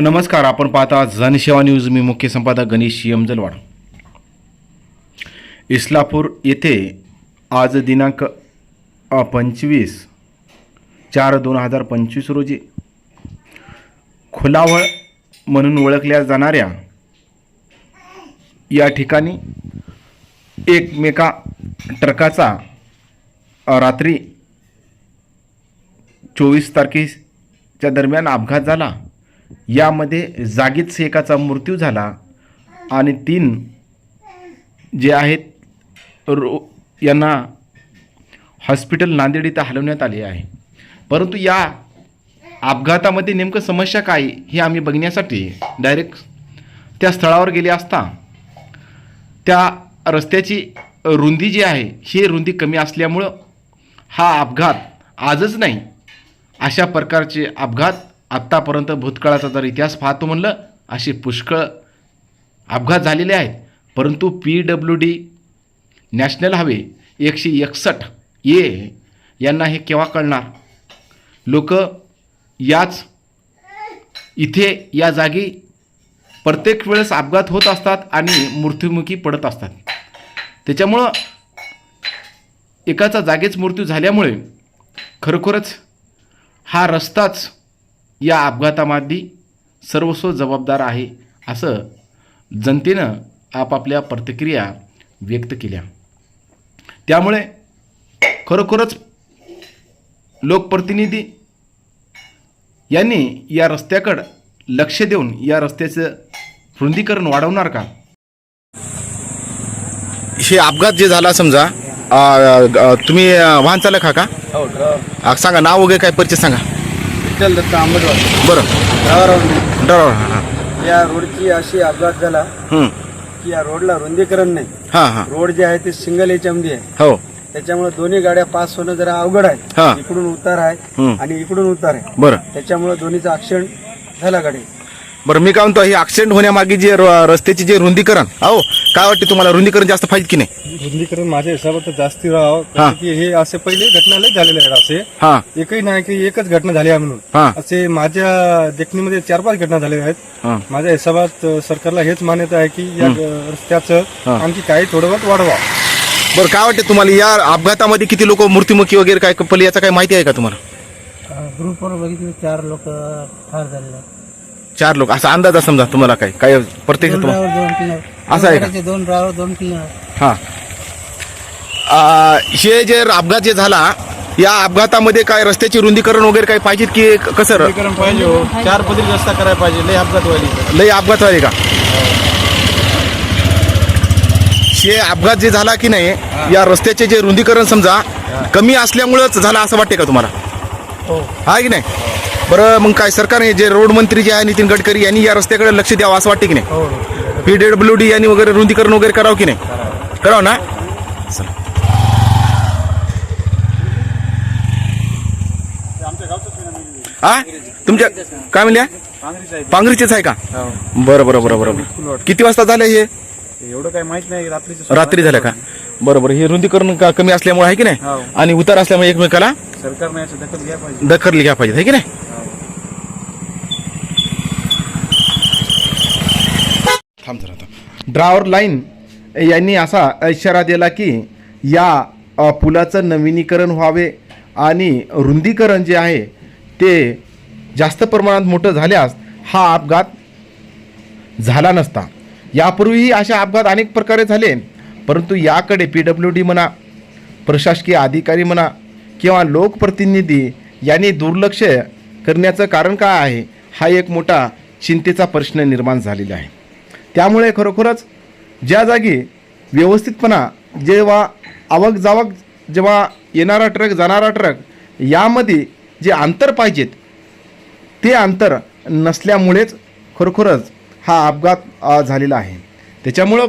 नमस्कार आपण पाहता जनसेवा न्यूज. मी मुख्य संपादक गणेश यमजलवाड. इस्लापूर येथे आज दिनांक पंचवीस चार दोन हजार पंचवीस रोजी खुलावळ म्हणून ओळखल्या जाणाऱ्या या ठिकाणी एकमेका ट्रकाचा रात्री चोवीस तारखेच्या दरम्यान अपघात झाला. यामध्ये जागीच एकाचा मृत्यू झाला आणि तीन जे आहेत रो यांना हॉस्पिटल नांदेड इथं हलवण्यात आले आहे. परंतु या अपघातामध्ये नेमकं समस्या काय हे आम्ही बघण्यासाठी डायरेक्ट त्या स्थळावर गेले असता त्या रस्त्याची रुंदी जी आहे ही रुंदी कमी असल्यामुळं हा अपघात आजच नाही अशा प्रकारचे अपघात आत्तापर्यंत भूतकाळाचा जर इतिहास पाहतो म्हणलं असे पुष्कळ अपघात झालेले आहेत. परंतु पी डब्ल्यू डी नॅशनल हवे एकशे एकसष्ट ए यांना हे केव्हा कळणार? लोक याच इथे या जागी प्रत्येक वेळेस अपघात होत असतात आणि मृत्युमुखी पडत असतात. त्याच्यामुळं एकाचा जागीच मृत्यू झाल्यामुळे खरोखरच हा रस्ताच या अपघातामध्ये सर्वस्व जबाबदार आहे असं जनतेनं आपापल्या प्रतिक्रिया व्यक्त केल्या. त्यामुळे खरोखरच लोकप्रतिनिधी यांनी या रस्त्याकडं लक्ष देऊन या रस्त्याचं रुंदीकरण वाढवणार का? हे अपघात जे झाला समजा तुम्ही वाहन चालक हा का? हो सांगा नाव वगैरे काय परिचय सांगा. विठ्ठल दत्त आंबेडकर. बरं. हां हां. या रोडची अशी अपघात झाला हं. की या रोडला रुंदीकरण नाही. हां हां. रोड जे आहे ते सिंगल डी आहे. हो. त्याच्यामुळे दोन्ही गाड्या पास होणं जरा अवघड हा. आहे इकडून उतार आहे हं. आणि इकडून उतार आहे. बरं. त्याच्यामुळे दोन्हीचा ऍक्सिडेंट झाला गाडी. बरं मी काय म्हणतो हे ऍक्सिडेंट होण्यामागे जे र- रस्त्याचे जे रुंदीकरण अहो काय वाटते तुम्हाला रुंदीकरण जास्त पाहिजे की नाही? रुंदीकरण माझ्या हिशोबात जास्ती राहावं हा. कारण की हे असे पहिले घटना लय झालेले आहेत असे. हां. एकही नाही की एकच घटना झाली आहे म्हणून. हा. असे माझ्या देखणीमध्ये चार पाच घटना झालेल्या आहेत. हां. माझ्या हिशोबात अ, सरकारला हेच मान्यता आहे की या अ, रस्त्याचं. आणखी काही थोडं बहुत वाढवा. बरं काय वाटते तुम्हाला या अपघातामध्ये किती लोक मृत्युमुखी वगैरे काय पडले याचा काय माहिती आहे का तुम्हाला? ग्रुपवर बघितले चार लोक ठार झालेले चार लोक असा अंदाज आहे समजा तुम्हाला काय काय प्रत्येक तुम्हाला दोन किलो असं आहे का? दोन ड्रायव्हर दोन किलो हां. आ, हे जे अपघात जे झाला या अपघातामध्ये काय रस्त्याचे रुंदीकरण वगैरे काय पाहिजे की क- कसं र- पाहिजे हो. चार पदरी रस्ता करायला पाहिजे लय अपघात व्हायला लय अपघात झाले का? हे अपघात जे झाला की नाही या रस्त्याचे जे रुंदीकरण समजा कमी असल्यामुळंच झाला असं वाटते का तुम्हाला? हा. की नाही? बरं मग काय सरकारने जे रोड मंत्री जे आहे नितीन गडकरी यांनी या रस्त्याकडे लक्ष द्यावं असं वाटते की नाही? पी डब्ल्यू डी यांनी वगैरे रुंदीकरण वगैरे करावं की नाही? करावं ना. हा तुमच्या काय म्हणल्या? पांगरीचेच आहे का? बरं बरं बरं बरं बरं. किती वाजता झालं हे? एवढं काही माहीत नाही रात्रीचं रात्री झालं का? बरं बरं. हे रुंदीकरण का कमी असल्यामुळे आहे की नाही? हो. आणि उतार असल्यामुळे एकमेकाला सरकारने दखल घ्या पाहिजे. दखल घ्या पाहिजे आहे की नाही थांब जरा ड्रावर लाईन यांनी असा इशारा दिला की या पुलाचं नवीनीकरण व्हावे आणि रुंदीकरण जे आहे ते जास्त प्रमाणात मोठं झाल्यास हा अपघात झाला नसता. यापूर्वीही अशा अपघात अनेक प्रकारे झाले परंतु याकडे पी डब्ल्यू डी म्हणा प्रशासकीय अधिकारी म्हणा किंवा लोकप्रतिनिधी यांनी दुर्लक्ष करण्याचं कारण काय आहे हा एक मोठा चिंतेचा प्रश्न निर्माण झालेला आहे. त्यामुळे खरोखरच ज्या जागी व्यवस्थितपणा जेव्हा आवक जावक जेव्हा येणारा ट्रक जाणारा ट्रक यामध्ये जे अंतर पाहिजेत ते अंतर नसल्यामुळेच खरोखरच हा अपघात झालेला आहे. त्याच्यामुळं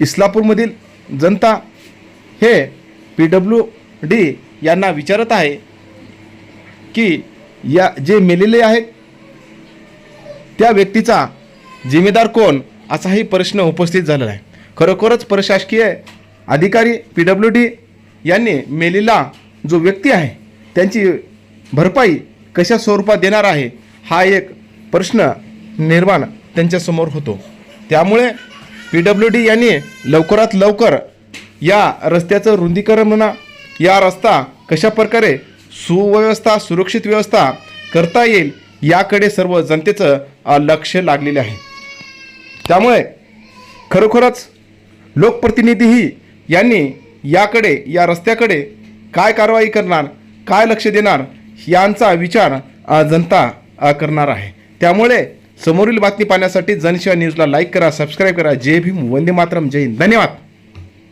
इस्लापूरमधील जनता हे पी डब्ल्यू डी यांना विचारत आहे की या जे मेलेले आहेत त्या व्यक्तीचा जिम्मेदार कोण? असाही प्रश्न उपस्थित झालेला आहे. खरोखरच प्रशासकीय अधिकारी पी डब्ल्यू डी यांनी मेलेला जो व्यक्ती आहे त्यांची भरपाई कशा स्वरूपात देणार आहे हा एक प्रश्न निर्माण त्यांच्यासमोर होतो. त्यामुळे पी डब्ल्यू डी यांनी लवकरात लवकर या रस्त्याचं रुंदीकरण म्हणा या रस्ता कशा प्रकारे सुव्यवस्था सुरक्षित व्यवस्था करता येईल याकडे सर्व जनतेचं लक्ष लागलेले आहे. त्यामुळे खरोखरच लोकप्रतिनिधीही यांनी याकडे या रस्त्याकडे काय कारवाई करणार काय लक्ष देणार यांचा विचार जनता करणार आहे. त्यामुळे समोरील बातमी पाहण्यासाठी जनशिवा न्यूजला लाईक करा सबस्क्राईब करा. जय भीम वंदे मातरम. जय हिंद. धन्यवाद.